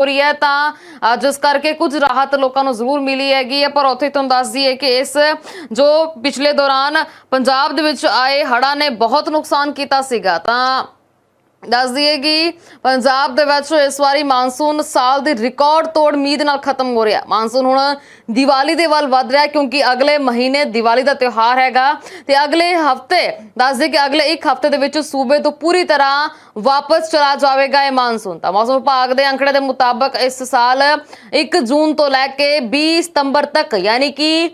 ਹੋ ਰਹੀ ਹੈ ਤਾਂ ਅ, ਜਿਸ ਕਰਕੇ ਕੁਝ ਰਾਹਤ ਲੋਕਾਂ ਨੂੰ ਜ਼ਰੂਰ ਮਿਲੀ ਹੈਗੀ ਹੈ। ਪਰ ਉੱਥੇ ਤੁਹਾਨੂੰ ਦੱਸ ਦਈਏ ਕਿ ਇਸ ਜੋ ਪਿਛਲੇ ਦੌਰਾਨ ਪੰਜਾਬ ਦੇ ਵਿੱਚ ਆਏ ਹੜ੍ਹਾਂ ਨੇ ਬਹੁਤ ਨੁਕਸਾਨ ਕੀਤਾ ਸੀਗਾ ਤਾਂ ਦੱਸ ਦਈਏ ਕਿ ਪੰਜਾਬ ਦੇ ਵਿੱਚ ਇਸ ਵਾਰੀ ਮਾਨਸੂਨ ਸਾਲ ਦੀ ਰਿਕਾਰਡ ਤੋੜ ਉਮੀਦ ਨਾਲ ਖਤਮ ਹੋ ਰਿਹਾ। ਮਾਨਸੂਨ ਹੁਣ ਦੀਵਾਲੀ ਦੇ ਵੱਲ ਵੱਧ ਰਿਹਾ ਕਿਉਂਕਿ ਅਗਲੇ ਮਹੀਨੇ ਦੀਵਾਲੀ ਦਾ ਤਿਉਹਾਰ ਹੈਗਾ ਤੇ ਅਗਲੇ ਹਫ਼ਤੇ ਦੱਸ ਦਈਏ ਕਿ ਅਗਲੇ ਇੱਕ ਹਫ਼ਤੇ ਦੇ ਵਿੱਚ ਸੂਬੇ ਤੋਂ ਪੂਰੀ ਤਰ੍ਹਾਂ ਵਾਪਸ ਚਲਾ ਜਾਵੇਗਾ ਇਹ ਮਾਨਸੂਨ। ਤਾਂ ਮੌਸਮ ਵਿਭਾਗ ਦੇ ਅੰਕੜੇ ਦੇ ਮੁਤਾਬਕ ਇਸ ਸਾਲ 1 ਜੂਨ ਤੋਂ ਲੈ ਕੇ 20 ਸਤੰਬਰ ਤੱਕ, ਯਾਨੀ ਕਿ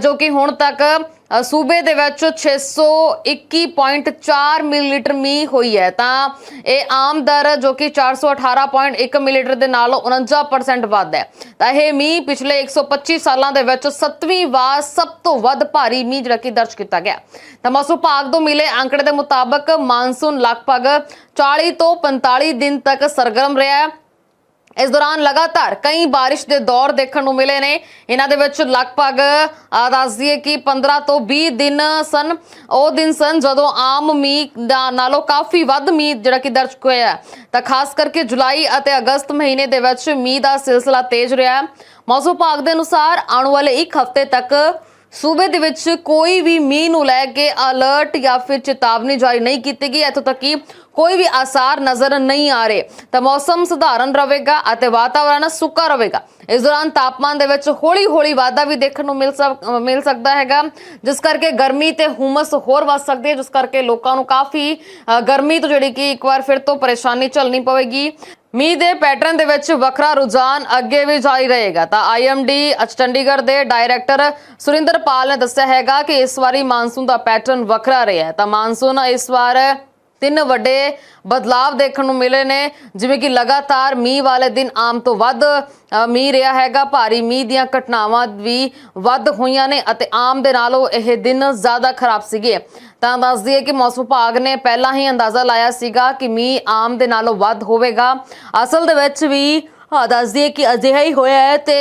ਜੋ ਕਿ ਹੁਣ ਤੱਕ ਸੂਬੇ ਦੇ ਵਿੱਚ 621.4 ਮਿਲੀਲੀਟਰ ਮੀਂਹ ਹੋਈ ਹੈ। ਤਾਂ ਇਹ ਆਮ ਦਰ ਜੋ ਕਿ 418.1 ਮਿਲੀਲੀਟਰ ਦੇ ਨਾਲ 49% ਵੱਧ ਹੈ। ਤਾਂ ਇਹ ਮੀਂਹ ਪਿਛਲੇ 125 ਸਾਲਾਂ ਦੇ ਵਿੱਚ 7ਵੀਂ ਵਾਰ ਸਭ ਤੋਂ ਵੱਧ ਭਾਰੀ ਮੀਂਹ ਜਿਹੜਾ ਕਿ ਦਰਜ ਕੀਤਾ ਗਿਆ। ਤਾਂ ਮੌਸਮ ਵਿਭਾਗ ਤੋਂ ਮਿਲੇ ਅੰਕੜੇ ਦੇ ਮੁਤਾਬਕ ਮਾਨਸੂਨ ਲਗਭਗ 40 ਤੋਂ 45 ਦਿਨ ਤੱਕ ਸਰਗਰਮ ਰਿਹਾ ਹੈ। ਇਸ ਦੌਰਾਨ ਲਗਾਤਾਰ ਕਈ ਬਾਰਿਸ਼ ਦੇ ਦੌਰ ਦੇਖਣ ਨੂੰ ਮਿਲੇ ਨੇ। ਇਹਨਾਂ ਦੇ ਵਿੱਚ ਲਗਭਗ ਅਹ, ਦੱਸ ਦਈਏ ਕਿ 15 ਤੋਂ 20 ਦਿਨ ਸਨ। ਉਹ ਦਿਨ ਸਨ ਜਦੋਂ ਆਮ ਮੀਂਹ ਦਾ ਨਾਲੋਂ ਕਾਫੀ ਵੱਧ ਮੀਂਹ ਜਿਹੜਾ ਕਿ ਦਰਜ ਹੋਇਆ ਤਾਂ ਖਾਸ ਕਰਕੇ ਜੁਲਾਈ ਅਤੇ ਅਗਸਤ ਮਹੀਨੇ ਦੇ ਵਿੱਚ ਮੀਂਹ ਦਾ ਸਿਲਸਿਲਾ ਤੇਜ਼ ਰਿਹਾ ਮੌਸਮ ਵਿਭਾਗ ਦੇ ਅਨੁਸਾਰ ਆਉਣ ਵਾਲੇ ਇੱਕ ਹਫ਼ਤੇ ਤੱਕ ਸੂਬੇ ਦੇ ਵਿੱਚ ਕੋਈ ਵੀ ਮੀਂਹ ਨੂੰ ਲੈ ਕੇ ਅਲਰਟ ਜਾਂ ਫਿਰ ਚੇਤਾਵਨੀ ਜਾਰੀ ਨਹੀਂ ਕੀਤੀ ਗਈ। ਇੱਥੋਂ ਤੱਕ ਕਿ ਕੋਈ ਵੀ ਆਸਾਰ ਨਜ਼ਰ ਨਹੀਂ ਆ ਰਹੇ। ਤਾਂ ਮੌਸਮ ਸਧਾਰਨ ਰਹੇਗਾ ਅਤੇ ਵਾਤਾਵਰਣ ਸੁੱਕਾ ਰਹੇਗਾ। ਇਸ ਦੌਰਾਨ ਤਾਪਮਾਨ ਦੇ ਵਿੱਚ ਹੌਲੀ-ਹੌਲੀ ਵਾਧਾ ਵੀ ਦੇਖਣ ਨੂੰ ਮਿਲ ਮਿਲ ਸਕਦਾ ਹੈਗਾ। ਜਿਸ ਕਰਕੇ ਗਰਮੀ ਤੇ ਹੁਮਸ ਹੋਰ ਵੱਧ ਸਕਦੀ ਹੈ, ਜਿਸ ਕਰਕੇ ਲੋਕਾਂ ਨੂੰ ਕਾਫੀ ਗਰਮੀ ਤੋਂ ਜਿਹੜੀ ਕਿ ਇੱਕ ਵਾਰ ਫਿਰ ਤੋਂ ਪਰੇਸ਼ਾਨੀ ਝੱਲਣੀ ਪਵੇਗੀ। ਮੀਂਹ ਦੇ ਪੈਟਰਨ ਦੇ ਵਿੱਚ ਵੱਖਰਾ ਰੁਝਾਨ ਅੱਗੇ ਵੀ ਜਾਰੀ ਰਹੇਗਾ। ਤਾਂ ਆਈਐਮਡੀ ਚੰਡੀਗੜ੍ਹ ਦੇ ਡਾਇਰੈਕਟਰ ਸੁਰਿੰਦਰ ਪਾਲ ਨੇ ਦੱਸਿਆ ਹੈਗਾ ਕਿ ਇਸ ਵਾਰੀ ਮਾਨਸੂਨ ਦਾ ਪੈਟਰਨ ਵੱਖਰਾ ਰਿਹਾ ਤਾਂ ਮਾਨਸੂਨ ਇਸ ਵਾਰ ਤਿੰਨ ਵੱਡੇ ਬਦਲਾਵ ਦੇਖਣ ਨੂੰ ਮਿਲੇ ਨੇ, ਜਿਵੇਂ ਕਿ ਲਗਾਤਾਰ ਮੀਂਹ ਵਾਲੇ ਦਿਨ ਆਮ ਤੋਂ ਵੱਧ ਮੀਂਹ ਰਿਹਾ ਹੈਗਾ। ਭਾਰੀ ਮੀਂਹ ਦੀਆਂ ਘਟਨਾਵਾਂ ਵੀ ਵੱਧ ਹੋਈਆਂ ਨੇ ਅਤੇ ਆਮ ਦੇ ਨਾਲੋਂ ਇਹ ਦਿਨ ਜ਼ਿਆਦਾ ਖਰਾਬ ਸੀਗੇ। ਤਾਂ ਦੱਸ ਦਈਏ ਕਿ ਮੌਸਮ ਵਿਭਾਗ ਨੇ ਪਹਿਲਾਂ ਹੀ ਅੰਦਾਜ਼ਾ ਲਾਇਆ ਸੀਗਾ ਕਿ ਮੀਂਹ ਆਮ ਦੇ ਨਾਲੋਂ ਵੱਧ ਹੋਵੇਗਾ। ਅਸਲ ਦੇ ਵਿੱਚ ਵੀ ਹਾਂ ਦੱਸ ਦਈਏ ਕਿ ਅਜਿਹਾ ਹੀ ਹੋਇਆ ਹੈ ਤੇ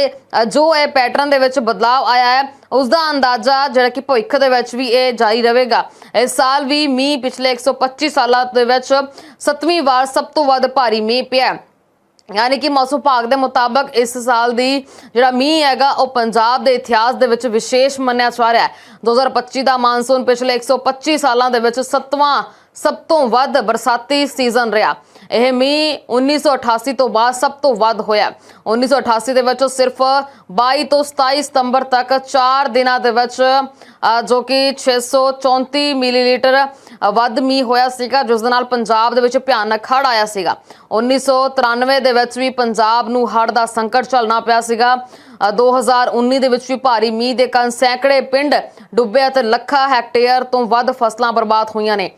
ਜੋ ਇਹ ਪੈਟਰਨ ਦੇ ਵਿੱਚ ਬਦਲਾਅ ਆਇਆ ਹੈ ਉਸ ਦਾ ਅੰਦਾਜ਼ਾ ਜਿਹੜਾ ਕਿ ਭਵਿੱਖ ਦੇ ਵਿੱਚ ਵੀ ਇਹ ਜਾਰੀ ਰਹੇਗਾ। ਇਸ ਸਾਲ ਵੀ ਮੀਂਹ ਪਿਛਲੇ 125 ਸਾਲਾਂ ਦੇ ਵਿੱਚ ਸੱਤਵੀਂ ਵਾਰ ਸਭ ਤੋਂ ਵੱਧ ਭਾਰੀ ਮੀਂਹ ਪਿਆ ਯਾਨੀ ਕਿ ਮੌਸਮ ਵਿਭਾਗ ਦੇ ਮੁਤਾਬਕ ਇਸ ਸਾਲ ਦੀ ਜਿਹੜਾ ਮੀਂਹ ਹੈਗਾ, ਉਹ ਪੰਜਾਬ ਦੇ ਇਤਿਹਾਸ ਦੇ ਵਿੱਚ ਵਿਸ਼ੇਸ਼ ਮੰਨਿਆ ਜਾ ਰਿਹਾ ਹੈ। 2025 ਦਾ ਮਾਨਸੂਨ ਪਿਛਲੇ 125 ਸਾਲਾਂ ਦੇ ਵਿੱਚ ਸੱਤਵਾਂ ਸਭ ਤੋਂ ਵੱਧ ਬਰਸਾਤੀ ਸੀਜ਼ਨ ਰਿਹਾ। ਇਹ ਮੀਂਹ 1988 ਤੋਂ ਬਾਅਦ ਸਭ ਤੋਂ ਵੱਧ ਹੋਇਆ। 1988 ਦੇ ਵਿੱਚ ਸਿਰਫ 22 ਤੋਂ 27 ਸਤੰਬਰ ਤੱਕ 4 ਦਿਨਾਂ ਦੇ ਵਿੱਚ ਜੋ ਕਿ 634 ਮਿਲੀਲੀਟਰ ਵੱਧ ਮੀਂਹ ਹੋਇਆ ਸੀਗਾ ਜਿਸ ਦੇ ਨਾਲ ਪੰਜਾਬ ਦੇ ਵਿੱਚ ਭਿਆਨਕ ਹੜ੍ਹ ਆਇਆ ਸੀਗਾ। 1993 ਦੇ ਵਿੱਚ ਵੀ ਪੰਜਾਬ ਨੂੰ ਹੜ੍ਹ ਦਾ ਸੰਕਟ ਝੱਲਣਾ ਪਿਆ ਸੀਗਾ। ਅ, 2019 ਦੇ ਵਿੱਚ ਵੀ ਭਾਰੀ ਮੀਂਹ ਦੇ ਕਾਰਨ ਸੈਂਕੜੇ ਪਿੰਡ ਡੁੱਬੇ ਅਤੇ ਲੱਖਾਂ ਹੈਕਟੇਅਰ ਤੋਂ ਵੱਧ ਫਸਲਾਂ ਬਰਬਾਦ ਹੋਈਆਂ ਨੇ।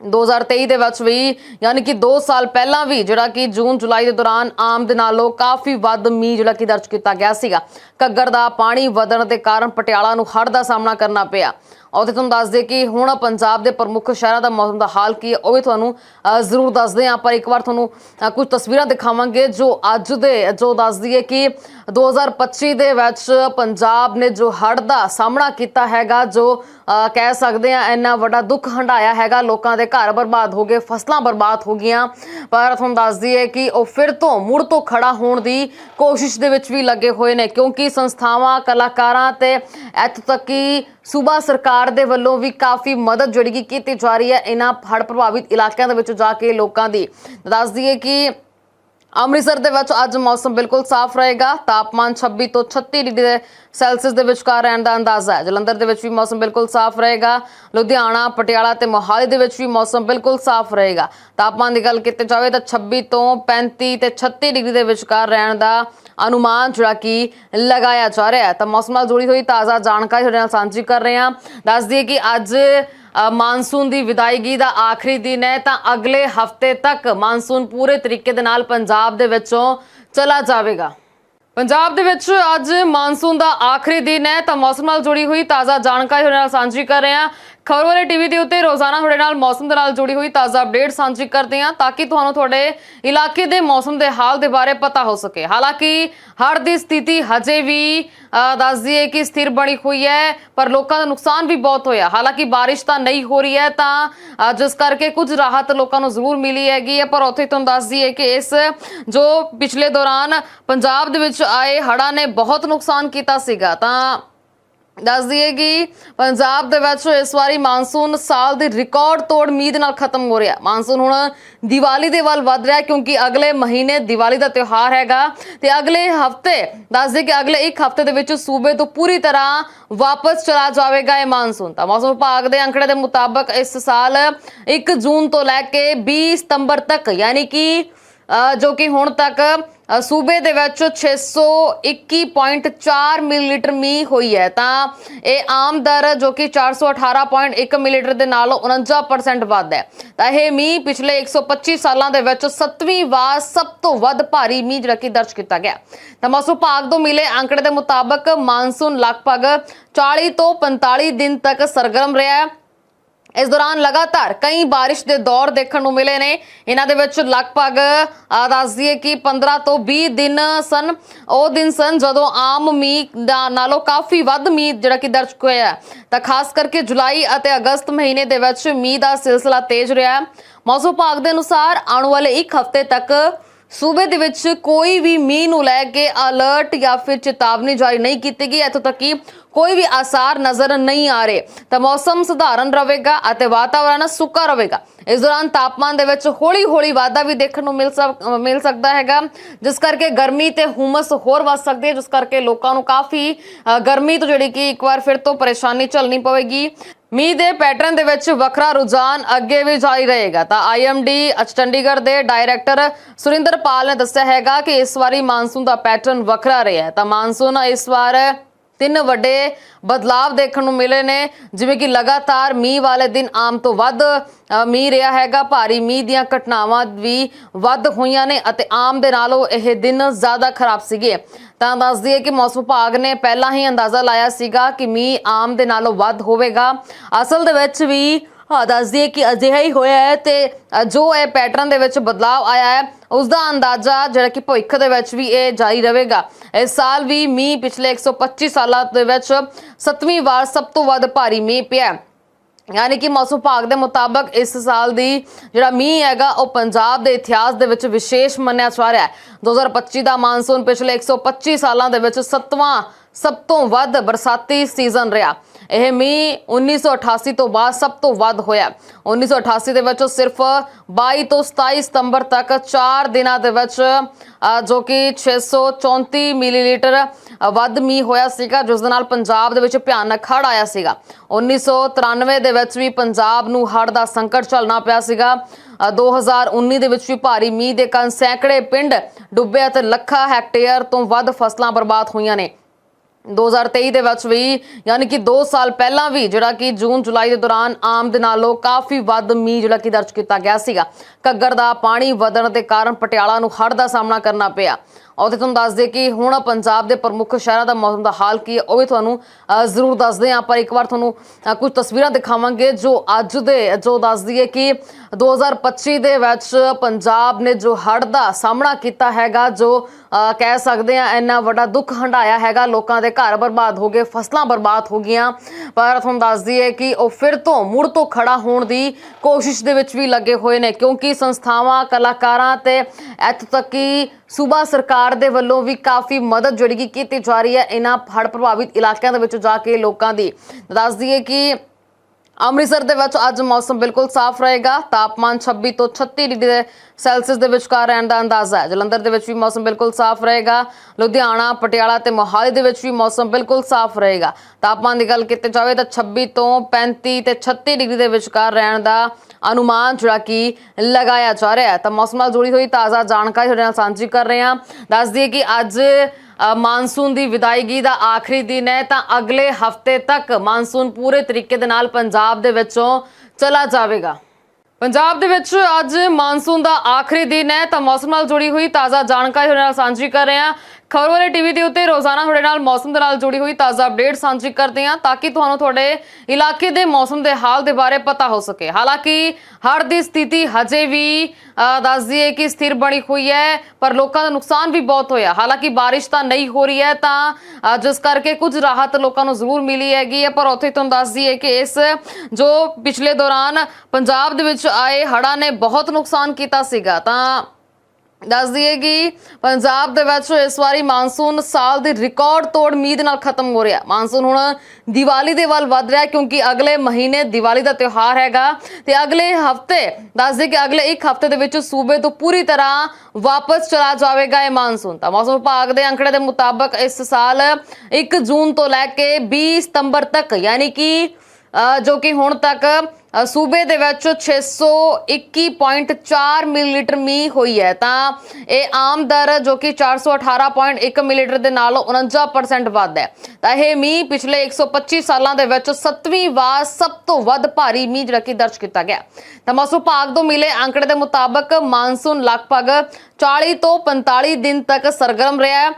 2023 ਦੇ ਵਿੱਚ ਵੀ, ਯਾਨੀ ਕਿ 2 ਸਾਲ ਪਹਿਲਾਂ ਵੀ, ਜਿਹੜਾ ਕਿ ਜੂਨ, ਜੁਲਾਈ ਦੇ ਦੌਰਾਨ ਆਮ ਦੇ ਨਾਲੋਂ ਕਾਫੀ ਵੱਧ ਮੀਂਹ ਜਿਹੜਾ ਕਿ ਦਰਜ ਕੀਤਾ ਗਿਆ ਸੀਗਾ। ਘੱਗਰ ਦਾ ਪਾਣੀ ਵਧਣ ਦੇ ਕਾਰਨ ਪਟਿਆਲਾ ਨੂੰ ਹੜ੍ਹ ਦਾ ਸਾਹਮਣਾ ਕਰਨਾ ਪਿਆ। ਉਹਦੇ ਤੁਹਾਨੂੰ ਦੱਸ ਦੇ ਕਿ ਹੁਣ ਪੰਜਾਬ ਦੇ ਪ੍ਰਮੁੱਖ ਸ਼ਹਿਰਾਂ ਦਾ ਮੌਸਮ ਦਾ ਹਾਲ ਕੀ ਹੈ ਉਹ ਵੀ ਤੁਹਾਨੂੰ ਜ਼ਰੂਰ ਦੱਸਦੇ ਹਾਂ। ਪਰ ਇੱਕ ਵਾਰ ਤੁਹਾਨੂੰ ਅ, ਕੁਝ ਤਸਵੀਰਾਂ ਦਿਖਾਵਾਂਗੇ ਜੋ ਅੱਜ ਦੇ ਜੋ ਦੱਸਦੀ ਹੈ ਕਿ 2025 ਦੇ ਵਿੱਚ ਪੰਜਾਬ ਨੇ ਜੋ ਹੜ੍ਹ ਦਾ ਸਾਹਮਣਾ ਕੀਤਾ ਹੈਗਾ ਜੋ ਕਹਿ ਸਕਦੇ ਆ ਇੰਨਾ ਵੱਡਾ ਦੁੱਖ ਹੰਡਾਇਆ ਹੈਗਾ ਲੋਕਾਂ ਦੇ ਘਰ ਬਰਬਾਦ ਹੋ ਗਏ ਫਸਲਾਂ ਬਰਬਾਦ ਹੋ ਗਈਆਂ। ਪਰ ਤੁਹਾਨੂੰ ਦੱਸਦੀ ਹੈ ਕਿ ਉਹ ਫਿਰ ਤੋਂ ਮੁੜ ਤੋਂ ਖੜਾ ਹੋਣ ਦੀ ਕੋਸ਼ਿਸ਼ ਦੇ ਵਿੱਚ ਵੀ ਲੱਗੇ ਹੋਏ ਨੇ ਕਿਉਂਕਿ ਸੰਸਥਾਵਾਂ ਕਲਾਕਾਰਾਂ ਤੇ ਇੱਥੋਂ ਤੱਕ ਕਿ ਸੂਬਾ ਸਰਕਾਰ ਦੇ ਵੱਲੋਂ ਵੀ ਕਾਫੀ ਮਦਦ ਜਿਹੜੀ ਕਿ ਕੀਤੀ ਜਾ ਰਹੀ ਹੈ ਇਹਨਾਂ ਹੜ੍ਹ ਪ੍ਰਭਾਵਿਤ ਇਲਾਕਿਆਂ ਦੇ ਵਿੱਚ ਜਾ ਕੇ ਲੋਕਾਂ ਦੀ। ਦੱਸ ਦਈਏ ਕਿ ਅੰਮ੍ਰਿਤਸਰ ਦੇ ਵਿੱਚ ਅੱਜ ਮੌਸਮ ਬਿਲਕੁਲ ਸਾਫ਼ ਰਹੇਗਾ। ਤਾਪਮਾਨ 26 ਤੋਂ 36 ਡਿਗਰੀ ਦੇ ਸੈਲਸੀਅਸ ਦੇ ਵਿਚਕਾਰ ਰਹਿਣ ਦਾ ਅੰਦਾਜ਼ਾ ਹੈ। ਜਲੰਧਰ ਦੇ ਵਿੱਚ ਵੀ ਮੌਸਮ ਬਿਲਕੁਲ ਸਾਫ਼ ਰਹੇਗਾ। ਲੁਧਿਆਣਾ, ਪਟਿਆਲਾ ਤੇ ਮੋਹਾਲੀ ਦੇ ਵਿੱਚ ਵੀ ਮੌਸਮ ਬਿਲਕੁਲ ਸਾਫ਼ ਰਹੇਗਾ। ਤਾਪਮਾਨ ਦੀ ਗੱਲ ਕੀਤੀ ਜਾਵੇ ਤਾਂ 26 ਤੋਂ 35 ਤੇ 36 ਡਿਗਰੀ ਦੇ ਵਿਚਕਾਰ ਰਹਿਣ ਦਾ ਅਨੁਮਾਨ ਜਿਹੜਾ ਕਿ ਲਗਾਇਆ ਜਾ ਰਿਹਾ ਹੈ। ਤਾਂ ਮੌਸਮ ਨਾਲ ਜੁੜੀ ਹੋਈ ਤਾਜ਼ਾ ਜਾਣਕਾਰੀ ਤੁਹਾਡੇ ਨਾਲ ਸਾਂਝੀ ਕਰ ਰਹੇ ਹਾਂ। ਦੱਸ ਦਈਏ ਕਿ ਅੱਜ ਮਾਨਸੂਨ ਦੀ ਵਿਦਾਇਗੀ ਦਾ ਆਖਰੀ ਦਿਨ ਹੈ, ਤਾਂ ਅਗਲੇ ਹਫ਼ਤੇ ਤੱਕ ਮਾਨਸੂਨ ਪੂਰੇ ਤਰੀਕੇ ਦੇ ਨਾਲ ਪੰਜਾਬ ਦੇ ਵਿੱਚੋਂ ਚਲਾ ਜਾਵੇਗਾ। ਪੰਜਾਬ ਦੇ ਵਿੱਚ ਅੱਜ ਮਾਨਸੂਨ ਦਾ ਆਖਰੀ ਦਿਨ ਹੈ ਤਾਂ ਮੌਸਮ ਨਾਲ ਜੁੜੀ ਹੋਈ ਤਾਜ਼ਾ ਜਾਣਕਾਰੀ ਤੁਹਾਡੇ ਨਾਲ ਸਾਂਝੀ ਕਰ ਰਹੇ ਹਾਂ। ਖਬਰ ਵਾਲੇ ਟੀਵੀ ਦੇ ਉੱਤੇ ਰੋਜ਼ਾਨਾ ਤੁਹਾਡੇ ਨਾਲ ਮੌਸਮ ਦੇ ਨਾਲ ਜੁੜੀ ਹੋਈ ਤਾਜ਼ਾ ਅਪਡੇਟ ਸਾਂਝੀ ਕਰਦੇ ਹਾਂ ਤਾਂ ਕਿ ਤੁਹਾਨੂੰ ਤੁਹਾਡੇ ਇਲਾਕੇ ਦੇ ਮੌਸਮ ਦੇ ਹਾਲ ਦੇ ਬਾਰੇ ਪਤਾ ਹੋ ਸਕੇ। ਹਾਲਾਂਕਿ ਹੜ੍ਹ ਦੀ ਸਥਿਤੀ ਹਜੇ ਵੀ ਅ, ਦੱਸ ਦਈਏ ਕਿ ਸਥਿਰ ਬਣੀ ਹੋਈ ਹੈ ਪਰ ਲੋਕਾਂ ਦਾ ਨੁਕਸਾਨ ਵੀ ਬਹੁਤ ਹੋਇਆ। ਹਾਲਾਂਕਿ ਬਾਰਿਸ਼ ਤਾਂ ਨਹੀਂ ਹੋ ਰਹੀ ਹੈ ਤਾਂ ਜਿਸ ਕਰਕੇ ਕੁਝ ਰਾਹਤ ਲੋਕਾਂ ਨੂੰ ਜ਼ਰੂਰ ਮਿਲੀ ਹੈਗੀ ਹੈ ਪਰ ਉੱਥੇ ਤੁਹਾਨੂੰ ਦੱਸ ਦਈਏ ਕਿ ਇਸ ਜੋ ਪਿਛਲੇ ਦੌਰਾਨ ਪੰਜਾਬ ਦੇ ਵਿੱਚ ਆਏ ਹੜ੍ਹਾਂ ਨੇ ਬਹੁਤ ਨੁਕਸਾਨ ਕੀਤਾ ਸੀਗਾ। ਤਾਂ ਦੱਸ ਦਈਏ ਕਿ ਪੰਜਾਬ ਦੇ ਵਿੱਚ ਇਸ ਵਾਰੀ ਮਾਨਸੂਨ ਸਾਲ ਦੀ ਰਿਕਾਰਡ ਤੋੜ ਮੀਂਹ ਦੇ ਨਾਲ ਖਤਮ ਹੋ ਰਿਹਾ। ਮਾਨਸੂਨ ਹੁਣ ਦੀਵਾਲੀ ਦੇ ਵੱਲ ਵੱਧ ਰਿਹਾ ਕਿਉਂਕਿ ਅਗਲੇ ਮਹੀਨੇ ਦੀਵਾਲੀ ਦਾ ਤਿਉਹਾਰ ਹੈਗਾ ਤੇ ਅਗਲੇ ਹਫ਼ਤੇ, ਦੱਸ ਦਈਏ ਕਿ ਅਗਲੇ ਇੱਕ ਹਫ਼ਤੇ ਦੇ ਵਿੱਚ ਸੂਬੇ ਤੋਂ ਪੂਰੀ ਤਰ੍ਹਾਂ ਵਾਪਸ ਚਲਾ ਜਾਵੇਗਾ ਇਹ ਮਾਨਸੂਨ। ਤਾਂ ਮੌਸਮ ਵਿਭਾਗ ਦੇ ਅੰਕੜੇ ਦੇ ਮੁਤਾਬਕ ਇਸ ਸਾਲ 1 ਜੂਨ ਤੋਂ ਲੈ ਕੇ 20 ਸਤੰਬਰ ਤੱਕ, ਯਾਨੀ ਕਿ ਜੋ ਕਿ ਹੁਣ ਤੱਕ ਸੂਬੇ ਦੇ ਵਿੱਚ 621.4 ਮਿਲੀਲੀਟਰ ਮੀਂਹ ਹੋਈ ਹੈ। ਤਾਂ ਇਹ ਆਮ ਦਰ ਜੋ ਕਿ 418.1 ਮਿਲੀਲੀਟਰ ਦੇ ਨਾਲੋਂ 49% ਵੱਧ ਹੈ। ਤਾਂ ਇਹ ਮੀਂਹ ਪਿਛਲੇ 125 ਸਾਲਾਂ ਦੇ ਵਿੱਚ 7ਵੀਂ ਵਾਰ ਸਭ ਤੋਂ ਵੱਧ ਭਾਰੀ ਮੀਂਹ ਜਿਹੜਾ ਕਿ ਦਰਜ ਕੀਤਾ ਗਿਆ। ਤਾਂ ਮੌਸਮ ਵਿਭਾਗ ਤੋਂ ਮਿਲੇ ਅੰਕੜੇ ਦੇ ਮੁਤਾਬਕ ਮਾਨਸੂਨ ਲਗਭਗ 40 ਤੋਂ 45 ਦਿਨ ਤੱਕ ਸਰਗਰਮ ਰਿਹਾ ਹੈ। ਇਸ ਦੌਰਾਨ ਲਗਾਤਾਰ ਕਈ ਬਾਰਿਸ਼ ਦੇ ਦੌਰ ਦੇਖਣ ਨੂੰ ਮਿਲੇ ਨੇ। ਇਹਨਾਂ ਦੇ ਵਿੱਚ ਲਗਭਗ ਆ ਦੱਸ ਦਈਏ ਕਿ 15 ਤੋਂ 20 ਦਿਨ ਸਨ। ਉਹ ਦਿਨ ਸਨ ਜਦੋਂ ਆਮ ਮੀਂਹ ਦਾ ਨਾਲੋਂ ਕਾਫੀ ਵੱਧ ਮੀਂਹ ਜਿਹੜਾ ਕਿ ਦਰਜ ਹੋਇਆ ਤਾਂ ਖਾਸ ਕਰਕੇ ਜੁਲਾਈ ਅਤੇ ਅਗਸਤ ਮਹੀਨੇ ਦੇ ਵਿੱਚ ਮੀਂਹ ਦਾ ਸਿਲਸਿਲਾ ਤੇਜ਼ ਰਿਹਾ ਮੌਸਮ ਵਿਭਾਗ ਦੇ ਅਨੁਸਾਰ ਆਉਣ ਵਾਲੇ ਇੱਕ ਹਫ਼ਤੇ ਤੱਕ ਸੂਬੇ ਦੇ ਵਿੱਚ ਕੋਈ ਵੀ ਮੀਂਹ ਨੂੰ ਲੈ ਕੇ ਅਲਰਟ ਜਾਂ ਫਿਰ ਚੇਤਾਵਨੀ ਜਾਰੀ ਨਹੀਂ ਕੀਤੀ ਗਈ। ਇੱਥੋਂ ਤੱਕ ਕਿ ਕੋਈ ਵੀ ਆਸਾਰ ਨਜ਼ਰ ਨਹੀਂ ਆ ਰਹੇ। ਤਾਂ ਮੌਸਮ ਸਧਾਰਨ ਰਹੇਗਾ ਅਤੇ ਵਾਤਾਵਰਣ ਸੁੱਕਾ ਰਹੇਗਾ। ਇਸ ਦੌਰਾਨ ਤਾਪਮਾਨ ਦੇ ਵਿੱਚ ਹੌਲੀ-ਹੌਲੀ ਵਾਧਾ ਵੀ ਦੇਖਣ ਨੂੰ ਮਿਲ ਮਿਲ ਸਕਦਾ ਹੈਗਾ। ਜਿਸ ਕਰਕੇ ਗਰਮੀ ਤੇ ਹੁਮਸ ਹੋਰ ਵੱਧ ਸਕਦੀ ਹੈ, ਜਿਸ ਕਰਕੇ ਲੋਕਾਂ ਨੂੰ ਕਾਫੀ ਗਰਮੀ ਤੋਂ ਜਿਹੜੀ ਕਿ ਇੱਕ ਵਾਰ ਫਿਰ ਤੋਂ ਪਰੇਸ਼ਾਨੀ ਝੱਲਣੀ ਪਵੇਗੀ। ਮੀਂਹ ਦੇ ਪੈਟਰਨ ਦੇ ਵਿੱਚ ਵੱਖਰਾ ਰੁਝਾਨ ਅੱਗੇ ਵੀ ਜਾਰੀ ਰਹੇਗਾ। ਤਾਂ ਆਈਐਮਡੀ ਚੰਡੀਗੜ੍ਹ ਦੇ ਡਾਇਰੈਕਟਰ ਸੁਰਿੰਦਰ ਪਾਲ ਨੇ ਦੱਸਿਆ ਹੈਗਾ ਕਿ ਇਸ ਵਾਰੀ ਮਾਨਸੂਨ ਦਾ ਪੈਟਰਨ ਵੱਖਰਾ ਰਿਹਾ ਤਾਂ ਮਾਨਸੂਨ ਇਸ ਵਾਰ ਤਿੰਨ ਵੱਡੇ ਬਦਲਾਵ ਦੇਖਣ ਨੂੰ ਮਿਲੇ ਨੇ, ਜਿਵੇਂ ਕਿ ਲਗਾਤਾਰ ਮੀਂਹ ਵਾਲੇ ਦਿਨ ਆਮ ਤੋਂ ਵੱਧ ਮੀਂਹ ਰਿਹਾ ਹੈਗਾ। ਭਾਰੀ ਮੀਂਹ ਦੀਆਂ ਘਟਨਾਵਾਂ ਵੀ ਵੱਧ ਹੋਈਆਂ ਨੇ ਅਤੇ ਆਮ ਦੇ ਨਾਲੋਂ ਇਹ ਦਿਨ ਜ਼ਿਆਦਾ ਖਰਾਬ ਸੀਗੇ। ਤਾਂ ਦੱਸ ਦਈਏ ਕਿ ਮੌਸਮ ਵਿਭਾਗ ਨੇ ਪਹਿਲਾਂ ਹੀ ਅੰਦਾਜ਼ਾ ਲਾਇਆ ਸੀਗਾ ਕਿ ਮੀਂਹ ਆਮ ਦੇ ਨਾਲੋਂ ਵੱਧ ਹੋਵੇਗਾ। ਅਸਲ ਦੇ ਵਿੱਚ ਵੀ ਹਾਂ ਦੱਸ ਦਈਏ ਕਿ ਅਜਿਹਾ ਹੀ ਹੋਇਆ ਹੈ ਤੇ ਜੋ ਇਹ ਪੈਟਰਨ ਦੇ ਵਿੱਚ ਬਦਲਾਅ ਆਇਆ ਹੈ ਉਸ ਦਾ ਅੰਦਾਜ਼ਾ ਜਿਹੜਾ ਕਿ ਭਵਿੱਖ ਦੇ ਵਿੱਚ ਵੀ ਇਹ ਜਾਰੀ ਰਹੇਗਾ। ਇਸ ਸਾਲ ਵੀ ਮੀਂਹ ਪਿਛਲੇ 125 ਸਾਲਾਂ ਦੇ ਵਿੱਚ ਸੱਤਵੀਂ ਵਾਰ ਸਭ ਤੋਂ ਵੱਧ ਭਾਰੀ ਮੀਂਹ ਪਿਆ ਯਾਨੀ ਕਿ ਮੌਸਮ ਵਿਭਾਗ ਦੇ ਮੁਤਾਬਕ ਇਸ ਸਾਲ ਦੀ ਜਿਹੜਾ ਮੀਂਹ ਹੈਗਾ, ਉਹ ਪੰਜਾਬ ਦੇ ਇਤਿਹਾਸ ਦੇ ਵਿੱਚ ਵਿਸ਼ੇਸ਼ ਮੰਨਿਆ ਜਾ ਰਿਹਾ ਹੈ। 2025 ਦਾ ਮਾਨਸੂਨ ਪਿਛਲੇ 125 ਸਾਲਾਂ ਦੇ ਵਿੱਚ ਸੱਤਵਾਂ ਸਭ ਤੋਂ ਵੱਧ ਬਰਸਾਤੀ ਸੀਜ਼ਨ ਰਿਹਾ। ਇਹ ਮੀਂਹ 1988 ਤੋਂ ਬਾਅਦ ਸਭ ਤੋਂ ਵੱਧ ਹੋਇਆ। 1988 ਦੇ ਵਿੱਚ ਸਿਰਫ 22 ਤੋਂ 27 ਸਤੰਬਰ ਤੱਕ 4 ਦਿਨਾਂ ਦੇ ਵਿੱਚ ਜੋ ਕਿ 634 ਮਿਲੀਲੀਟਰ ਵੱਧ ਮੀਂਹ ਹੋਇਆ ਸੀਗਾ ਜਿਸ ਦੇ ਨਾਲ ਪੰਜਾਬ ਦੇ ਵਿੱਚ ਭਿਆਨਕ ਹੜ੍ਹ ਆਇਆ ਸੀਗਾ। 1993 ਦੇ ਵਿੱਚ ਵੀ ਪੰਜਾਬ ਨੂੰ ਹੜ੍ਹ ਦਾ ਸੰਕਟ ਝੱਲਣਾ ਪਿਆ ਸੀਗਾ। ਅ, 2019 ਦੇ ਵਿੱਚ ਵੀ ਭਾਰੀ ਮੀਂਹ ਦੇ ਕਾਰਨ ਸੈਂਕੜੇ ਪਿੰਡ ਡੁੱਬੇ ਅਤੇ ਲੱਖਾਂ ਹੈਕਟੇਅਰ ਤੋਂ ਵੱਧ ਫਸਲਾਂ ਬਰਬਾਦ ਹੋਈਆਂ ਨੇ। 2023 ਦੇ ਵਿੱਚ ਵੀ, ਯਾਨੀ ਕਿ 2 ਸਾਲ ਪਹਿਲਾਂ ਵੀ ਜਿਹੜਾ ਕਿ ਜੂਨ, ਜੁਲਾਈ ਦੇ ਦੌਰਾਨ ਆਮ ਦੇ ਨਾਲੋਂ ਕਾਫੀ ਵੱਧ ਮੀਂਹ ਜਿਹੜਾ ਕਿ ਦਰਜ ਕੀਤਾ ਗਿਆ ਸੀਗਾ। ਘੱਗਰ ਦਾ ਪਾਣੀ ਵਧਣ ਦੇ ਕਾਰਨ ਪਟਿਆਲਾ ਨੂੰ ਹੜ੍ਹ ਦਾ ਸਾਹਮਣਾ ਕਰਨਾ ਪਿਆ। ਉਹ ਉਹਦੇ ਤੁਹਾਨੂੰ ਦੱਸ ਦੇ ਕਿ ਹੁਣ ਪੰਜਾਬ ਦੇ ਪ੍ਰਮੁੱਖ ਸ਼ਹਿਰਾਂ ਦਾ ਮੌਸਮ ਦਾ ਹਾਲ ਕੀ ਹੈ ਉਹ ਵੀ ਤੁਹਾਨੂੰ ਜ਼ਰੂਰ ਦੱਸਦੇ ਹਾਂ ਪਰ ਇੱਕ ਵਾਰ ਤੁਹਾਨੂੰ ਅ, ਕੁਝ ਤਸਵੀਰਾਂ ਦਿਖਾਵਾਂਗੇ ਜੋ ਅੱਜ ਦੇ ਜੋ ਦੱਸਦੀ ਹੈ ਕਿ 2025 ਦੇ ਵਿੱਚ ਪੰਜਾਬ ਨੇ ਜੋ ਹੜ੍ਹ ਦਾ ਸਾਹਮਣਾ ਕੀਤਾ ਹੈਗਾ ਜੋ ਕਹਿ ਸਕਦੇ ਆ ਇੰਨਾ ਵੱਡਾ ਦੁੱਖ ਹੰਡਾਇਆ ਹੈਗਾ ਲੋਕਾਂ ਦੇ ਘਰ ਬਰਬਾਦ ਹੋ ਗਏ ਫਸਲਾਂ ਬਰਬਾਦ ਹੋ ਗਈਆਂ। ਪਰ ਤੁਹਾਨੂੰ ਦੱਸਦੀ ਹੈ ਕਿ ਉਹ ਫਿਰ ਤੋਂ ਮੁੜ ਤੋਂ ਖੜਾ ਹੋਣ ਦੀ ਕੋਸ਼ਿਸ਼ ਦੇ ਵਿੱਚ ਵੀ ਲੱਗੇ ਹੋਏ ਨੇ ਕਿਉਂਕਿ ਸੰਸਥਾਵਾਂ ਕਲਾਕਾਰਾਂ ਤੇ ਇੱਥੋਂ ਤੱਕ ਕਿ ਸੂਬਾ ਸਰਕਾਰ ਦੇ ਵੱਲੋਂ ਵੀ ਕਾਫੀ ਮਦਦ ਜਿਹੜੀ ਕਿ ਕੀਤੀ ਜਾ ਰਹੀ ਹੈ ਇਹਨਾਂ ਹੜ੍ਹ ਪ੍ਰਭਾਵਿਤ ਇਲਾਕਿਆਂ ਦੇ ਵਿੱਚ ਜਾ ਕੇ ਲੋਕਾਂ ਦੀ। ਦੱਸ ਦਈਏ ਕਿ ਅੰਮ੍ਰਿਤਸਰ ਦੇ ਵਿੱਚ ਅੱਜ ਮੌਸਮ ਬਿਲਕੁਲ ਸਾਫ਼ ਰਹੇਗਾ। ਤਾਪਮਾਨ 26 ਤੋਂ 36 ਡਿਗਰੀ ਦੇ ਸੈਲਸੀਅਸ ਦੇ ਵਿਚਕਾਰ ਰਹਿਣ ਦਾ ਅੰਦਾਜ਼ਾ ਹੈ। ਜਲੰਧਰ ਦੇ ਵਿੱਚ ਵੀ ਮੌਸਮ ਬਿਲਕੁਲ ਸਾਫ਼ ਰਹੇਗਾ। ਲੁਧਿਆਣਾ, ਪਟਿਆਲਾ ਤੇ ਮੋਹਾਲੀ ਦੇ ਵਿੱਚ ਵੀ ਮੌਸਮ ਬਿਲਕੁਲ ਸਾਫ਼ ਰਹੇਗਾ। ਤਾਪਮਾਨ ਦੀ ਗੱਲ ਕੀਤੀ ਜਾਵੇ ਤਾਂ 26 ਤੋਂ 35 ਤੇ 36 ਡਿਗਰੀ ਦੇ ਵਿਚਕਾਰ ਰਹਿਣ ਦਾ ਅਨੁਮਾਨ ਜਿਹੜਾ ਕਿ ਲਗਾਇਆ ਜਾ ਰਿਹਾ ਹੈ। ਤਾਂ ਮੌਸਮ ਨਾਲ ਜੁੜੀ ਹੋਈ ਤਾਜ਼ਾ ਜਾਣਕਾਰੀ ਤੁਹਾਡੇ ਨਾਲ ਸਾਂਝੀ ਕਰ ਰਹੇ ਹਾਂ। ਦੱਸ ਦਈਏ ਕਿ ਅੱਜ ਮਾਨਸੂਨ ਦੀ ਵਿਦਾਇਗੀ ਦਾ ਆਖਰੀ ਦਿਨ ਹੈ, ਤਾਂ ਅਗਲੇ ਹਫ਼ਤੇ ਤੱਕ ਮਾਨਸੂਨ ਪੂਰੇ ਤਰੀਕੇ ਦੇ ਨਾਲ ਪੰਜਾਬ ਦੇ ਵਿੱਚੋਂ ਚਲਾ ਜਾਵੇਗਾ। ਪੰਜਾਬ ਦੇ ਵਿੱਚ ਅੱਜ ਮਾਨਸੂਨ ਦਾ ਆਖਰੀ ਦਿਨ ਹੈ, ਤਾਂ ਮੌਸਮ ਨਾਲ ਜੁੜੀ ਹੋਈ ਤਾਜ਼ਾ ਜਾਣਕਾਰੀ ਤੁਹਾਡੇ ਨਾਲ ਸਾਂਝੀ ਕਰ ਰਹੇ ਹਾਂ। ਖਬਰ ਵਾਲੇ ਟੀਵੀ ਦੇ ਉੱਤੇ ਰੋਜ਼ਾਨਾ ਤੁਹਾਡੇ ਨਾਲ ਮੌਸਮ ਦੇ ਨਾਲ ਜੁੜੀ ਹੋਈ ਤਾਜ਼ਾ ਅਪਡੇਟ ਸਾਂਝੀ ਕਰਦੇ ਹਾਂ ਤਾਂ ਕਿ ਤੁਹਾਨੂੰ ਤੁਹਾਡੇ ਇਲਾਕੇ ਦੇ ਮੌਸਮ ਦੇ ਹਾਲ ਦੇ ਬਾਰੇ ਪਤਾ ਹੋ ਸਕੇ। ਹਾਲਾਂਕਿ ਹੜ੍ਹ ਦੀ ਸਥਿਤੀ ਹਜੇ ਵੀ ਅ, ਦੱਸ ਦਈਏ ਕਿ ਸਥਿਰ ਬਣੀ ਹੋਈ ਹੈ ਪਰ ਲੋਕਾਂ ਦਾ ਨੁਕਸਾਨ ਵੀ ਬਹੁਤ ਹੋਇਆ। ਹਾਲਾਂਕਿ ਬਾਰਿਸ਼ ਤਾਂ ਨਹੀਂ ਹੋ ਰਹੀ ਹੈ ਤਾਂ ਜਿਸ ਕਰਕੇ ਕੁਝ ਰਾਹਤ ਲੋਕਾਂ ਨੂੰ ਜ਼ਰੂਰ ਮਿਲੀ ਹੈਗੀ ਹੈ ਪਰ ਉੱਥੇ ਤੁਹਾਨੂੰ ਦੱਸ ਦਈਏ ਕਿ ਇਸ ਜੋ ਪਿਛਲੇ ਦੌਰਾਨ ਪੰਜਾਬ ਦੇ ਵਿੱਚ ਆਏ ਹੜ੍ਹਾਂ ਨੇ ਬਹੁਤ ਨੁਕਸਾਨ ਕੀਤਾ ਸੀਗਾ। ਤਾਂ ਦੱਸ ਦਈਏ ਕਿ ਪੰਜਾਬ ਦੇ ਵਿੱਚ ਇਸ ਵਾਰੀ ਮਾਨਸੂਨ ਸਾਲ ਦੀ ਰਿਕਾਰਡ ਤੋੜ ਉਮੀਦ ਨਾਲ ਖਤਮ ਹੋ ਰਿਹਾ। ਮਾਨਸੂਨ ਹੁਣ ਦੀਵਾਲੀ ਦੇ ਵੱਲ ਵੱਧ ਰਿਹਾ ਕਿਉਂਕਿ ਅਗਲੇ ਮਹੀਨੇ ਦੀਵਾਲੀ ਦਾ ਤਿਉਹਾਰ ਹੈਗਾ ਤੇ ਅਗਲੇ ਹਫ਼ਤੇ, ਦੱਸ ਦਈਏ ਕਿ ਅਗਲੇ ਇੱਕ ਹਫ਼ਤੇ ਦੇ ਵਿੱਚ ਸੂਬੇ ਤੋਂ ਪੂਰੀ ਤਰ੍ਹਾਂ ਵਾਪਸ ਚਲਾ ਜਾਵੇਗਾ ਇਹ ਮਾਨਸੂਨ। ਤਾਂ ਮੌਸਮ ਵਿਭਾਗ ਦੇ ਅੰਕੜੇ ਦੇ ਮੁਤਾਬਕ ਇਸ ਸਾਲ 1 ਜੂਨ ਤੋਂ ਲੈ ਕੇ 20 ਸਤੰਬਰ ਤੱਕ, ਯਾਨੀ ਕਿ ਜੋ ਕਿ ਹੁਣ ਤੱਕ ਸੂਬੇ ਦੇ ਵਿੱਚ 621.4 ਮਿਲੀਲੀਟਰ ਮੀਂਹ ਹੋਈ ਹੈ। ਤਾਂ ਇਹ ਆਮ ਦਰ ਜੋ ਕਿ 418.1 ਮਿਲੀਲੀਟਰ ਦੇ ਨਾਲ 49% ਵੱਧ ਹੈ। ਤਾਂ ਇਹ ਮੀਂਹ ਪਿਛਲੇ 125 ਸਾਲਾਂ ਦੇ ਵਿੱਚ 7ਵੀਂ ਵਾਰ ਸਭ ਤੋਂ ਵੱਧ ਭਾਰੀ ਮੀਂਹ ਜਿਹੜਾ ਕਿ ਦਰਜ ਕੀਤਾ ਗਿਆ। ਤਾਂ ਮੌਸਮ ਵਿਭਾਗ ਤੋਂ ਮਿਲੇ ਅੰਕੜੇ ਦੇ ਮੁਤਾਬਕ ਮਾਨਸੂਨ ਲਗਭਗ 40 ਤੋਂ 45 ਦਿਨ ਤੱਕ ਸਰਗਰਮ ਰਿਹਾ ਹੈ।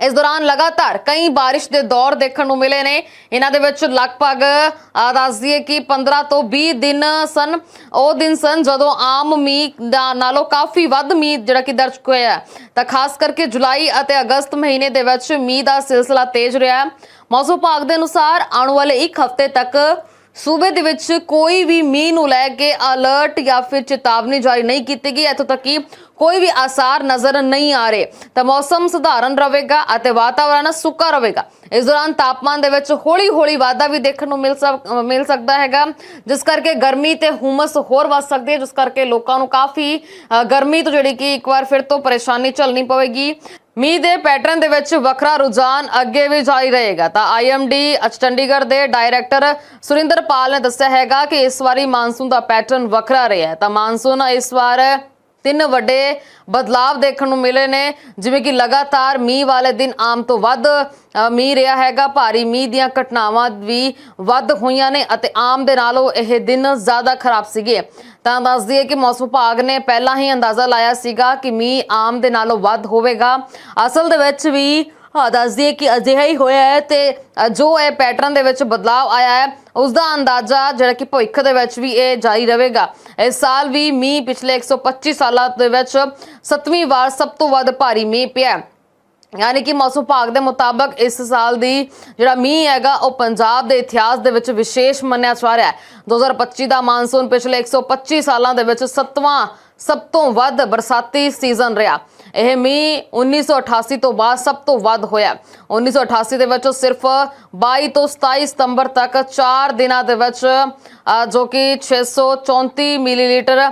ਇਸ ਦੌਰਾਨ ਲਗਾਤਾਰ ਕਈ ਬਾਰਿਸ਼ ਦੇ ਦੌਰ ਦੇਖਣ ਨੂੰ ਮਿਲੇ ਨੇ। ਇਹਨਾਂ ਦੇ ਵਿੱਚ ਲਗਭਗ ਅਹ, ਦੱਸ ਦਈਏ ਕਿ 15 ਤੋਂ 20 ਦਿਨ ਸਨ। ਉਹ ਦਿਨ ਸਨ ਜਦੋਂ ਆਮ ਮੀਂਹ ਦਾ ਨਾਲੋਂ ਕਾਫੀ ਵੱਧ ਮੀਂਹ ਜਿਹੜਾ ਕਿ ਦਰਜ ਹੋਇਆ ਤਾਂ ਖਾਸ ਕਰਕੇ ਜੁਲਾਈ ਅਤੇ ਅਗਸਤ ਮਹੀਨੇ ਦੇ ਵਿੱਚ ਮੀਂਹ ਦਾ ਸਿਲਸਿਲਾ ਤੇਜ਼ ਰਿਹਾ ਮੌਸਮ ਵਿਭਾਗ ਦੇ ਅਨੁਸਾਰ ਆਉਣ ਵਾਲੇ ਇੱਕ ਹਫ਼ਤੇ ਤੱਕ ਸੂਬੇ ਦੇ ਵਿੱਚ ਕੋਈ ਵੀ ਮੀਂਹ ਨੂੰ ਲੈ ਕੇ ਅਲਰਟ ਜਾਂ ਫਿਰ ਚੇਤਾਵਨੀ ਜਾਰੀ ਨਹੀਂ ਕੀਤੀ ਗਈ। ਇੱਥੋਂ ਤੱਕ ਕਿ ਕੋਈ ਵੀ ਆਸਾਰ ਨਜ਼ਰ ਨਹੀਂ ਆ ਰਹੇ। ਤਾਂ ਮੌਸਮ ਸਧਾਰਨ ਰਹੇਗਾ ਅਤੇ ਵਾਤਾਵਰਣ ਸੁੱਕਾ ਰਹੇਗਾ। ਇਸ ਦੌਰਾਨ ਤਾਪਮਾਨ ਦੇ ਵਿੱਚ ਹੌਲੀ-ਹੌਲੀ ਵਾਧਾ ਵੀ ਦੇਖਣ ਨੂੰ ਮਿਲ ਮਿਲ ਸਕਦਾ ਹੈਗਾ। ਜਿਸ ਕਰਕੇ ਗਰਮੀ ਤੇ ਹੁਮਸ ਹੋਰ ਵੱਧ ਸਕਦੀ ਹੈ, ਜਿਸ ਕਰਕੇ ਲੋਕਾਂ ਨੂੰ ਕਾਫੀ ਗਰਮੀ ਤੋਂ ਜਿਹੜੀ ਕਿ ਇੱਕ ਵਾਰ ਫਿਰ ਤੋਂ ਪਰੇਸ਼ਾਨੀ ਝੱਲਣੀ ਪਵੇਗੀ। ਮੀਂਹ ਦੇ ਪੈਟਰਨ ਦੇ ਵਿੱਚ ਵੱਖਰਾ ਰੁਝਾਨ ਅੱਗੇ ਵੀ ਜਾਰੀ ਰਹੇਗਾ। ਤਾਂ ਆਈਐਮਡੀ ਚੰਡੀਗੜ੍ਹ ਦੇ ਡਾਇਰੈਕਟਰ ਸੁਰਿੰਦਰਪਾਲ ਨੇ ਦੱਸਿਆ ਹੈਗਾ ਕਿ ਇਸ ਵਾਰੀ ਮਾਨਸੂਨ ਦਾ ਪੈਟਰਨ ਵੱਖਰਾ ਰਿਹਾ ਤਾਂ ਮਾਨਸੂਨ ਇਸ ਵਾਰ ਤਿੰਨ ਵੱਡੇ ਬਦਲਾਵ ਦੇਖਣ ਨੂੰ ਮਿਲੇ ਨੇ, ਜਿਵੇਂ ਕਿ ਲਗਾਤਾਰ ਮੀਂਹ ਵਾਲੇ ਦਿਨ ਆਮ ਤੋਂ ਵੱਧ ਮੀਂਹ ਰਿਹਾ ਹੈਗਾ। ਭਾਰੀ ਮੀਂਹ ਦੀਆਂ ਘਟਨਾਵਾਂ ਵੀ ਵੱਧ ਹੋਈਆਂ ਨੇ ਅਤੇ ਆਮ ਦੇ ਨਾਲੋਂ ਇਹ ਦਿਨ ਜ਼ਿਆਦਾ ਖਰਾਬ ਸੀਗੇ। ਤਾਂ ਦੱਸ ਦਈਏ ਕਿ ਮੌਸਮ ਵਿਭਾਗ ਨੇ ਪਹਿਲਾਂ ਹੀ ਅੰਦਾਜ਼ਾ ਲਾਇਆ ਸੀਗਾ ਕਿ ਮੀਂਹ ਆਮ ਦੇ ਨਾਲੋਂ ਵੱਧ ਹੋਵੇਗਾ। ਅਸਲ ਦੇ ਵਿੱਚ ਵੀ ਹਾਂ ਦੱਸ ਦਈਏ ਕਿ ਅਜਿਹਾ ਹੀ ਹੋਇਆ ਹੈ ਤੇ ਜੋ ਇਹ ਪੈਟਰਨ ਦੇ ਵਿੱਚ ਬਦਲਾਅ ਆਇਆ ਹੈ ਉਸ ਦਾ ਅੰਦਾਜ਼ਾ ਜਿਹੜਾ ਕਿ ਭਵਿੱਖ ਦੇ ਵਿੱਚ ਵੀ ਇਹ ਜਾਰੀ ਰਹੇਗਾ। ਇਸ ਸਾਲ ਵੀ ਮੀਂਹ ਪਿਛਲੇ 125 ਸਾਲਾਂ ਦੇ ਵਿੱਚ ਸੱਤਵੀਂ ਵਾਰ ਸਭ ਤੋਂ ਵੱਧ ਭਾਰੀ ਮੀਂਹ ਪਿਆ ਯਾਨੀ ਕਿ ਮੌਸਮ ਵਿਭਾਗ ਦੇ ਮੁਤਾਬਕ ਇਸ ਸਾਲ ਦੀ ਜਿਹੜਾ ਮੀਂਹ ਹੈਗਾ, ਉਹ ਪੰਜਾਬ ਦੇ ਇਤਿਹਾਸ ਦੇ ਵਿੱਚ ਵਿਸ਼ੇਸ਼ ਮੰਨਿਆ ਜਾ ਰਿਹਾ ਹੈ। 2025 ਦਾ ਮਾਨਸੂਨ ਪਿਛਲੇ 125 ਸਾਲਾਂ ਦੇ ਵਿੱਚ ਸੱਤਵਾਂ ਸਭ ਤੋਂ ਵੱਧ ਬਰਸਾਤੀ ਸੀਜ਼ਨ ਰਿਹਾ। ਇਹ ਮੀਂਹ 1988 ਤੋਂ ਬਾਅਦ ਸਭ ਤੋਂ ਵੱਧ ਹੋਇਆ। 1988 ਦੇ ਵਿੱਚ ਸਿਰਫ 22 ਤੋਂ 27 ਸਤੰਬਰ ਤੱਕ 4 ਦਿਨਾਂ ਦੇ ਵਿੱਚ ਜੋ ਕਿ 634 ਮਿਲੀਲੀਟਰ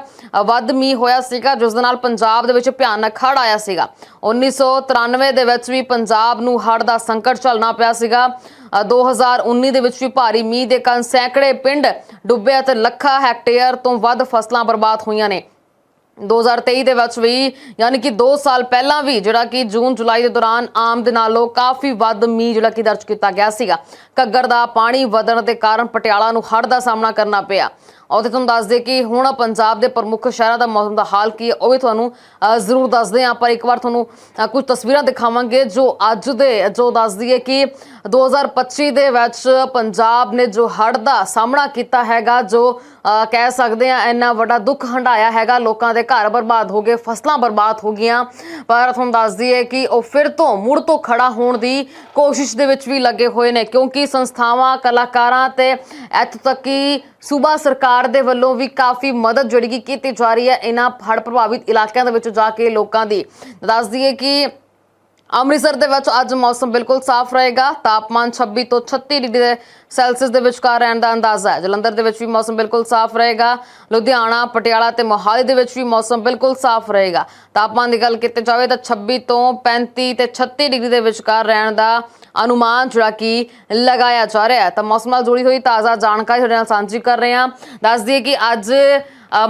ਵੱਧ ਮੀਂਹ ਹੋਇਆ ਸੀਗਾ ਜਿਸ ਦੇ ਨਾਲ ਪੰਜਾਬ ਦੇ ਵਿੱਚ ਭਿਆਨਕ ਹੜ੍ਹ ਆਇਆ ਸੀਗਾ। 1993 ਦੇ ਵਿੱਚ ਵੀ ਪੰਜਾਬ ਨੂੰ ਹੜ੍ਹ ਦਾ ਸੰਕਟ ਝੱਲਣਾ ਪਿਆ ਸੀਗਾ। ਅ, 2019 ਦੇ ਵਿੱਚ ਵੀ ਭਾਰੀ ਮੀਂਹ ਦੇ ਕਾਰਨ ਸੈਂਕੜੇ ਪਿੰਡ ਡੁੱਬੇ ਅਤੇ ਲੱਖਾਂ ਹੈਕਟੇਅਰ ਤੋਂ ਵੱਧ ਫਸਲਾਂ ਬਰਬਾਦ ਹੋਈਆਂ ਨੇ। 2023 ਦੇ ਵਿੱਚ ਵੀ, ਯਾਨੀ ਕਿ 2 ਸਾਲ ਪਹਿਲਾਂ ਵੀ, ਜਿਹੜਾ ਕਿ ਜੂਨ, ਜੁਲਾਈ ਦੇ ਦੌਰਾਨ ਆਮ ਦੇ ਨਾਲੋਂ ਕਾਫੀ ਵੱਧ ਮੀਂਹ ਜਿਹੜਾ ਕਿ ਦਰਜ ਕੀਤਾ ਗਿਆ ਸੀਗਾ। ਘੱਗਰ ਦਾ ਪਾਣੀ ਵਧਣ ਦੇ ਕਾਰਨ ਪਟਿਆਲਾ ਨੂੰ ਹੜ੍ਹ ਦਾ ਸਾਹਮਣਾ ਕਰਨਾ ਪਿਆ। ਉਹਦੇ ਤੁਹਾਨੂੰ ਦੱਸ ਦੇ ਕਿ ਹੁਣ ਪੰਜਾਬ ਦੇ ਪ੍ਰਮੁੱਖ ਸ਼ਹਿਰਾਂ ਦਾ ਮੌਸਮ ਦਾ ਹਾਲ ਕੀ ਹੈ ਉਹ ਵੀ ਤੁਹਾਨੂੰ ਜ਼ਰੂਰ ਦੱਸਦੇ ਹਾਂ ਪਰ ਇੱਕ ਵਾਰ ਤੁਹਾਨੂੰ ਅ, ਕੁਝ ਤਸਵੀਰਾਂ ਦਿਖਾਵਾਂਗੇ ਜੋ ਅੱਜ ਦੇ ਜੋ ਦੱਸਦੀ ਹੈ ਕਿ 2025 ਦੇ ਵਿੱਚ ਪੰਜਾਬ ਨੇ ਜੋ ਹੜ੍ਹ ਦਾ ਸਾਹਮਣਾ ਕੀਤਾ ਹੈਗਾ ਜੋ ਕਹਿ ਸਕਦੇ ਆ ਇੰਨਾ ਵੱਡਾ ਦੁੱਖ ਹੰਡਾਇਆ ਹੈਗਾ ਲੋਕਾਂ ਦੇ ਘਰ ਬਰਬਾਦ ਹੋ ਗਏ ਫਸਲਾਂ ਬਰਬਾਦ ਹੋ ਗਈਆਂ। ਪਰ ਤੁਹਾਨੂੰ ਦੱਸਦੀ ਹੈ ਕਿ ਉਹ ਫਿਰ ਤੋਂ ਮੁੜ ਤੋਂ ਖੜਾ ਹੋਣ ਦੀ ਕੋਸ਼ਿਸ਼ ਦੇ ਵਿੱਚ ਵੀ ਲੱਗੇ ਹੋਏ ਨੇ ਕਿਉਂਕਿ ਸੰਸਥਾਵਾਂ ਕਲਾਕਾਰਾਂ ਤੇ ਇੱਥੋਂ ਤੱਕ ਕਿ ਸੂਬਾ ਸਰਕਾਰ ਦੇ ਵੱਲੋਂ ਵੀ ਕਾਫੀ ਮਦਦ ਜਿਹੜੀ ਕਿ ਕੀਤੀ ਜਾ ਰਹੀ ਹੈ ਇਹਨਾਂ ਹੜ੍ਹ ਪ੍ਰਭਾਵਿਤ ਇਲਾਕਿਆਂ ਦੇ ਵਿੱਚ ਜਾ ਕੇ ਲੋਕਾਂ ਦੀ। ਦੱਸ ਦਈਏ ਕਿ ਅੰਮ੍ਰਿਤਸਰ ਦੇ ਵਿੱਚ ਅੱਜ ਮੌਸਮ ਬਿਲਕੁਲ ਸਾਫ਼ ਰਹੇਗਾ। ਤਾਪਮਾਨ 26 ਤੋਂ 36 ਡਿਗਰੀ ਦੇ ਸੈਲਸੀਅਸ ਦੇ ਵਿਚਕਾਰ ਰਹਿਣ ਦਾ ਅੰਦਾਜ਼ਾ ਹੈ। ਜਲੰਧਰ ਦੇ ਵਿੱਚ ਵੀ ਮੌਸਮ ਬਿਲਕੁਲ ਸਾਫ਼ ਰਹੇਗਾ। ਲੁਧਿਆਣਾ, ਪਟਿਆਲਾ ਤੇ ਮੋਹਾਲੀ ਦੇ ਵਿੱਚ ਵੀ ਮੌਸਮ ਬਿਲਕੁਲ ਸਾਫ਼ ਰਹੇਗਾ। ਤਾਪਮਾਨ ਦੀ ਗੱਲ ਕੀਤੀ ਜਾਵੇ ਤਾਂ 26 ਤੋਂ 35 ਤੇ 36 ਡਿਗਰੀ ਦੇ ਵਿਚਕਾਰ ਰਹਿਣ ਦਾ ਅਨੁਮਾਨ ਜਿਹੜਾ ਕਿ ਲਗਾਇਆ ਜਾ ਰਿਹਾ ਹੈ। ਤਾਂ ਮੌਸਮ ਨਾਲ ਜੁੜੀ ਹੋਈ ਤਾਜ਼ਾ ਜਾਣਕਾਰੀ ਤੁਹਾਡੇ ਨਾਲ ਸਾਂਝੀ ਕਰ ਰਹੇ ਹਾਂ। ਦੱਸ ਦਈਏ ਕਿ ਅੱਜ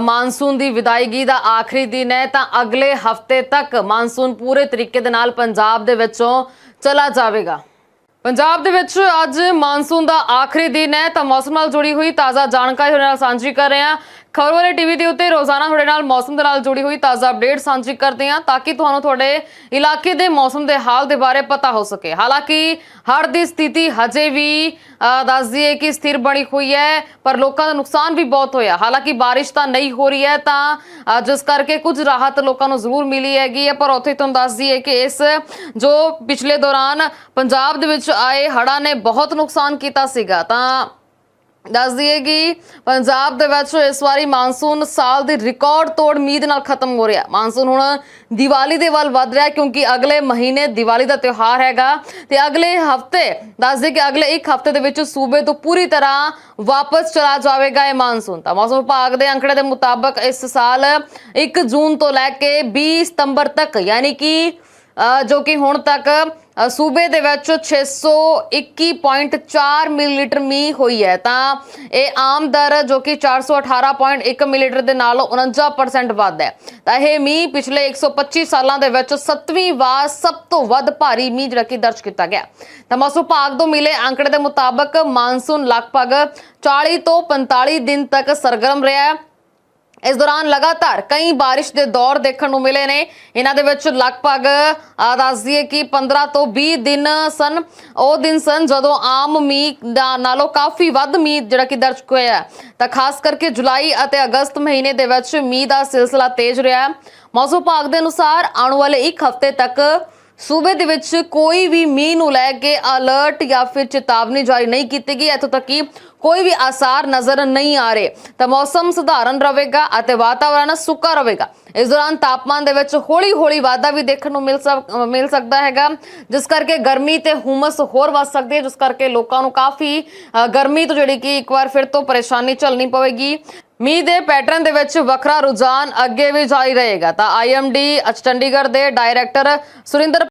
ਮਾਨਸੂਨ ਦੀ ਵਿਦਾਇਗੀ ਦਾ ਆਖਰੀ ਦਿਨ ਹੈ। ਤਾਂ ਅਗਲੇ ਹਫ਼ਤੇ ਤੱਕ ਮਾਨਸੂਨ ਪੂਰੇ ਤਰੀਕੇ ਦੇ ਨਾਲ ਪੰਜਾਬ ਦੇ ਵਿੱਚੋਂ ਚਲਾ ਜਾਵੇਗਾ। ਪੰਜਾਬ ਦੇ ਵਿੱਚ ਅੱਜ ਮਾਨਸੂਨ ਦਾ ਆਖਰੀ ਦਿਨ ਹੈ, ਤਾਂ ਮੌਸਮ ਨਾਲ ਜੁੜੀ ਹੋਈ ਤਾਜ਼ਾ ਜਾਣਕਾਰੀ ਤੁਹਾਡੇ ਨਾਲ ਸਾਂਝੀ ਕਰ ਰਹੇ ਹਾਂ। ਖਬਰ ਵਾਲੇ ਟੀਵੀ ਦੇ ਉੱਤੇ ਰੋਜ਼ਾਨਾ ਤੁਹਾਡੇ ਨਾਲ ਮੌਸਮ ਦੇ ਨਾਲ ਜੁੜੀ ਹੋਈ ਤਾਜ਼ਾ ਅਪਡੇਟ ਸਾਂਝੀ ਕਰਦੇ ਹਾਂ ਤਾਂ ਕਿ ਤੁਹਾਨੂੰ ਤੁਹਾਡੇ ਇਲਾਕੇ ਦੇ ਮੌਸਮ ਦੇ ਹਾਲ ਦੇ ਬਾਰੇ ਪਤਾ ਹੋ ਸਕੇ। ਹਾਲਾਂਕਿ ਹੜ੍ਹ ਦੀ ਸਥਿਤੀ ਹਜੇ ਵੀ ਅਹ, ਦੱਸ ਦਈਏ ਕਿ ਸਥਿਰ ਬਣੀ ਹੋਈ ਹੈ ਪਰ ਲੋਕਾਂ ਦਾ ਨੁਕਸਾਨ ਵੀ ਬਹੁਤ ਹੋਇਆ। ਹਾਲਾਂਕਿ ਬਾਰਿਸ਼ ਤਾਂ ਨਹੀਂ ਹੋ ਰਹੀ ਹੈ ਤਾਂ ਜਿਸ ਕਰਕੇ ਕੁਝ ਰਾਹਤ ਲੋਕਾਂ ਨੂੰ ਜ਼ਰੂਰ ਮਿਲੀ ਹੈਗੀ ਹੈ ਪਰ ਉੱਥੇ ਤੁਹਾਨੂੰ ਦੱਸ ਦਈਏ ਕਿ ਇਸ ਜੋ ਪਿਛਲੇ ਦੌਰਾਨ ਪੰਜਾਬ ਦੇ ਵਿੱਚ ਆਏ ਹੜ੍ਹਾਂ ਨੇ ਬਹੁਤ ਨੁਕਸਾਨ ਕੀਤਾ ਸੀਗਾ। ਤਾਂ ਦੱਸ ਦਈਏ ਕਿ ਪੰਜਾਬ ਦੇ ਵਿੱਚ ਇਸ ਵਾਰੀ ਮਾਨਸੂਨ ਸਾਲ ਦੀ ਰਿਕਾਰਡ ਤੋੜ ਮੀਂਹ ਦੇ ਨਾਲ ਖਤਮ ਹੋ ਰਿਹਾ। ਮਾਨਸੂਨ ਹੁਣ ਦੀਵਾਲੀ ਦੇ ਵੱਲ ਵੱਧ ਰਿਹਾ ਕਿਉਂਕਿ ਅਗਲੇ ਮਹੀਨੇ ਦੀਵਾਲੀ ਦਾ ਤਿਉਹਾਰ ਹੈਗਾ ਤੇ ਅਗਲੇ ਹਫ਼ਤੇ ਦੱਸ ਦਈਏ ਕਿ ਅਗਲੇ ਇੱਕ ਹਫ਼ਤੇ ਦੇ ਵਿੱਚ ਸੂਬੇ ਤੋਂ ਪੂਰੀ ਤਰ੍ਹਾਂ ਵਾਪਸ ਚਲਾ ਜਾਵੇਗਾ ਇਹ ਮਾਨਸੂਨ। ਤਾਂ ਮੌਸਮ ਵਿਭਾਗ ਦੇ ਅੰਕੜੇ ਦੇ ਮੁਤਾਬਕ ਇਸ ਸਾਲ 1 ਜੂਨ ਤੋਂ ਲੈ ਕੇ 20 ਸਤੰਬਰ ਤੱਕ, ਯਾਨੀ ਕਿ ਜੋ ਕਿ ਹੁਣ ਤੱਕ ਸੂਬੇ ਦੇ ਵਿੱਚ 621.4 ਮਿਲੀਲੀਟਰ ਮੀਂਹ ਹੋਈ ਹੈ। ਤਾਂ ਇਹ ਆਮ ਦਰ ਜੋ ਕਿ 418.1 ਮਿਲੀਲੀਟਰ ਦੇ ਨਾਲੋਂ 49% ਵੱਧ ਹੈ। ਤਾਂ ਇਹ ਮੀਂਹ ਪਿਛਲੇ 125 ਸਾਲਾਂ ਦੇ ਵਿੱਚ 7ਵੀਂ ਵਾਰ ਸਭ ਤੋਂ ਵੱਧ ਭਾਰੀ ਮੀਂਹ ਜਿਹੜਾ ਕਿ ਦਰਜ ਕੀਤਾ ਗਿਆ। ਤਾਂ ਮੌਸਮ ਵਿਭਾਗ ਤੋਂ ਮਿਲੇ ਅੰਕੜੇ ਦੇ ਮੁਤਾਬਕ ਮਾਨਸੂਨ ਲਗਭਗ 40 ਤੋਂ 45 ਦਿਨ ਤੱਕ ਸਰਗਰਮ ਰਿਹਾ ਹੈ। ਇਸ ਦੌਰਾਨ ਲਗਾਤਾਰ ਕਈ ਬਾਰਿਸ਼ ਦੇ ਦੌਰ ਦੇਖਣ ਨੂੰ ਮਿਲੇ ਨੇ। ਇਹਨਾਂ ਦੇ ਵਿੱਚ ਲਗਭਗ ਆ ਦੱਸ ਦਈਏ ਕਿ 15 ਤੋਂ 20 ਦਿਨ ਸਨ। ਉਹ ਦਿਨ ਸਨ ਜਦੋਂ ਆਮ ਮੀਂਹ ਦਾ ਨਾਲੋਂ ਕਾਫੀ ਵੱਧ ਮੀਂਹ ਜਿਹੜਾ ਕਿ ਦਰਜ ਹੋਇਆ ਤਾਂ ਖਾਸ ਕਰਕੇ ਜੁਲਾਈ ਅਤੇ ਅਗਸਤ ਮਹੀਨੇ ਦੇ ਵਿੱਚ ਮੀਂਹ ਦਾ ਸਿਲਸਿਲਾ ਤੇਜ਼ ਰਿਹਾ ਮੌਸਮ ਵਿਭਾਗ ਦੇ ਅਨੁਸਾਰ ਆਉਣ ਵਾਲੇ ਇੱਕ ਹਫ਼ਤੇ ਤੱਕ ਸੂਬੇ ਦੇ ਵਿੱਚ ਕੋਈ ਵੀ ਮੀਂਹ ਨੂੰ ਲੈ ਕੇ ਅਲਰਟ ਜਾਂ ਫਿਰ ਚੇਤਾਵਨੀ ਜਾਰੀ ਨਹੀਂ ਕੀਤੀ ਗਈ। ਇੱਥੋਂ ਤੱਕ ਕਿ ਕੋਈ ਵੀ ਆਸਾਰ ਨਜ਼ਰ ਨਹੀਂ ਆ ਰਹੇ। ਤਾਂ ਮੌਸਮ ਸਧਾਰਨ ਰਹੇਗਾ ਅਤੇ ਵਾਤਾਵਰਣ ਸੁੱਕਾ ਰਹੇਗਾ। ਇਸ ਦੌਰਾਨ ਤਾਪਮਾਨ ਦੇ ਵਿੱਚ ਹੌਲੀ-ਹੌਲੀ ਵਾਧਾ ਵੀ ਦੇਖਣ ਨੂੰ ਮਿਲ ਮਿਲ ਸਕਦਾ ਹੈਗਾ। ਜਿਸ ਕਰਕੇ ਗਰਮੀ ਤੇ ਹੁਮਸ ਹੋਰ ਵੱਧ ਸਕਦੀ ਹੈ, ਜਿਸ ਕਰਕੇ ਲੋਕਾਂ ਨੂੰ ਕਾਫੀ ਗਰਮੀ ਤੋਂ ਜਿਹੜੀ ਕਿ ਇੱਕ ਵਾਰ ਫਿਰ ਤੋਂ ਪਰੇਸ਼ਾਨੀ ਝੱਲਣੀ ਪਵੇਗੀ। ਮੀਂਹ ਦੇ ਪੈਟਰਨ ਦੇ ਵਿੱਚ ਵੱਖਰਾ ਰੁਝਾਨ ਅੱਗੇ ਵੀ ਜਾਰੀ ਰਹੇਗਾ। ਤਾਂ ਆਈਐਮਡੀ ਚੰਡੀਗੜ੍ਹ ਦੇ ਡਾਇਰੈਕਟਰ ਸੁਰਿੰਦਰ